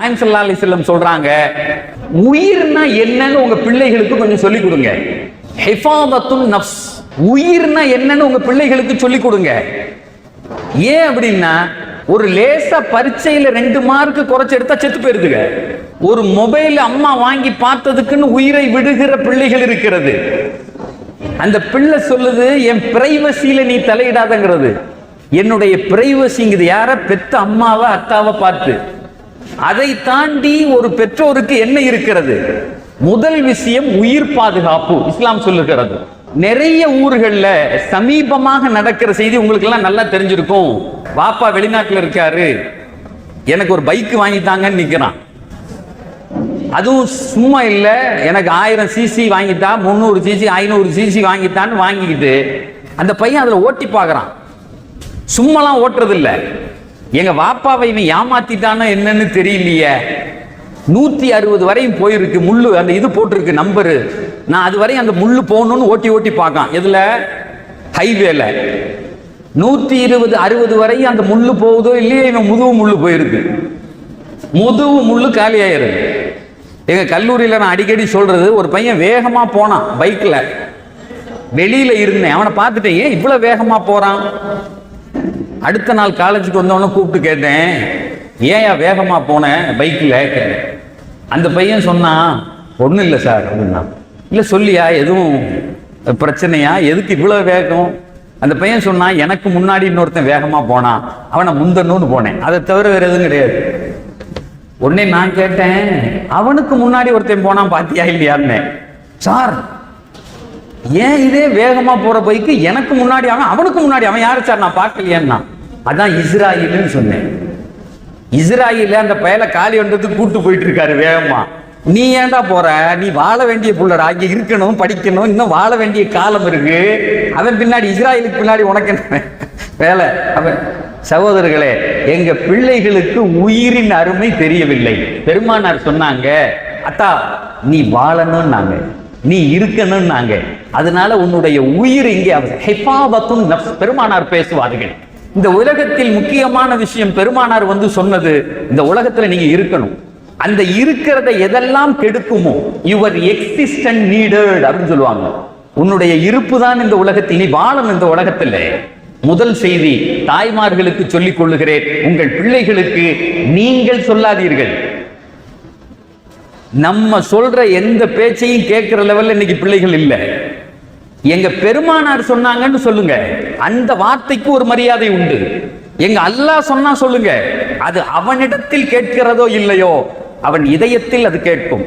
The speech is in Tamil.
நாயம் சல்லா அலிஸ்லம் சொல்றாங்க. உயிர்னா என்னன்னு உங்க பிள்ளைகளுக்கு கொஞ்சம் சொல்லிக் கொடுங்க. ஹிஃபாதத்துன் நஃப்ஸ். உயிர்னா என்னன்னு உங்க பிள்ளைகளுக்கு சொல்லிக் கொடுங்க. ஏன் அப்படின்னா ஒரு லேசா பரீட்சையில ரெண்டு மார்க் குறைச்சு எடுத்தா செத்து போயிருதுங்க. ஒரு மொபைல் அம்மா வாங்கி பார்த்ததுக்குன்னு உயிரை விடுகிற பிள்ளைகள் இருக்கிறது. அந்த பிள்ளை சொல்லுது என் பிரைவசியில நீ தலையிடாதங்கிறது. என்னுடைய பிரைவசிங்கிறது யார? பெத்த அம்மாவை அத்தாவை பார்த்து. அதை தாண்டி ஒரு பெற்றோருக்கு என்ன இருக்கிறது? முதல் விஷயம் உயிர் பாதுகாப்பு இஸ்லாம் சொல்லுகிறது. நிறைய ஊர்களில் சமீபமாக நடக்கிற செய்தி உங்களுக்கு எல்லாம் நல்லா தெரிஞ்சிருக்கும். பாப்பா வெளிநாட்டில் இருக்காரு. எனக்கு ஒரு பைக் வாங்கித்தாங்கன்னு நிற்கிறான் அதுவும் சும்மா இல்லை எனக்கு ஆயிரம் சிசி வாங்கிட்டா முந்நூறு சிசி ஐநூறு சிசி வாங்கிட்டான்னு வாங்கிக்கிட்டு அந்த பையன் அதில் ஓட்டி பார்க்குறான். சும்மாலாம் ஓட்டுறது எங்க வாப்பாவை இவன் ஏமாத்திட்டானா என்னன்னு தெரியலையே. நூத்தி அறுபது வரையும் போயிருக்கு முள்ளு அந்த இது போட்டிருக்கு நம்பரு நான் அது வரையும் அந்த முள்ளு போகணும்னு ஓட்டி ஓட்டி பார்க்கான். எதுல? ஹைவேல நூத்தி இருபது அறுபது வரையும் அந்த முள்ளு போகுதோ இல்லையோ இவன் முதுகு முள்ளு போயிருக்கு. முதுகு முள்ளு காலி ஆயிருது எங்க கல்லூரியில நான் அடிக்கடி சொல்றது ஒரு பையன் வேகமா போனான் பைக்ல. வெளியில இருந்தேன். அவனை பார்த்துட்டேன் ஏன் இவ்வளவு வேகமா போறான்? அடுத்த நாள் காலேஜுக்கு வந்தவொடனே கூப்பிட்டு கேட்டேன் ஏன்யா வேகமாக போனேன் பைக்கில் கேட்டேன். அந்த பையன் சொன்னான் ஒன்றும் இல்லை சார் அப்படின்னா இல்லை சொல்லியா எதுவும் பிரச்சனையா? எதுக்கு இவ்வளோ வேகம்? அந்த பையன் சொன்னான் எனக்கு முன்னாடி இன்னொருத்தன் வேகமாக போனான் அவனை முந்தணும்னு போனேன். அதை தவிர வேறு எதுவும் கிடையாது. உடனே நான் கேட்டேன் அவனுக்கு முன்னாடி ஒருத்தன் போனான் பாத்தியா இல்லையான்னு? சார் ஏன் இதே வேகமா போற பைக்கு எனக்கு முன்னாடி அவன் அவனுக்கு முன்னாடி அவன் யாரு சார்? நான் பார்க்கலையேன்னா. அதான் இஸ்ராயில்னு சொன்னேன். இஸ்ராயில அந்த பயலை காலி ஒன்றதுக்கு கூட்டு போயிட்டு இருக்காரு வேகமா. நீ ஏன்டா போற? நீ வாழ வேண்டிய புள்ளடா. இங்க இருக்கணும் படிக்கணும் இன்னும் வாழ வேண்டிய காலம் இருக்கு. அவன் பின்னாடி இஸ்ராயலுக்கு பின்னாடி உனக்கு என்ன வேலை? அவன் சகோதரர்களே எங்க பிள்ளைகளுக்கு உயிரின் அருமை தெரியவில்லை. பெருமானார் சொன்னாங்க அத்தா நீ வாழணும்னாங்க. நீ இருக்கணும்னாங்க. அதனால உன்னுடைய உயிர் இங்கே பெருமானார் பேசுவார்கள். இந்த உலகத்தில் முக்கியமான விஷயம் பெருமானார் வந்து சொன்னது இந்த உலகத்துல நீங்க இருக்கணும். அந்த இருக்கிறத எதெல்லாம் கெடுக்குமோ யுவர் எக்ஸிஸ்டன்ட் நீடட் அப்படின்னு சொல்லுவாங்க. உன்னுடைய இருப்பு தான் இந்த உலகத்தில் நீ வாழும் இந்த உலகத்தில். முதல் செய்தி தாய்மார்களுக்கு சொல்லிக் கொள்ளுகிறேன். உங்கள் பிள்ளைகளுக்கு நீங்கள் சொல்லாதீர்கள். நம்ம சொல்ற எந்த பேச்சையும் கேட்கிற லெவல்ல இன்னைக்கு பிள்ளைகள் இல்ல. எங்க பெருமானார் சொன்னாங்கன்னு சொல்லுங்க. அந்த வார்த்தைக்கு ஒரு மரியாதை உண்டு. எங்க அல்லாஹ் சொன்னா சொல்லுங்க. அது அவனிடத்தில் கேட்கிறதோ இல்லையோ அவன் இதயத்தில் அது கேட்கும்.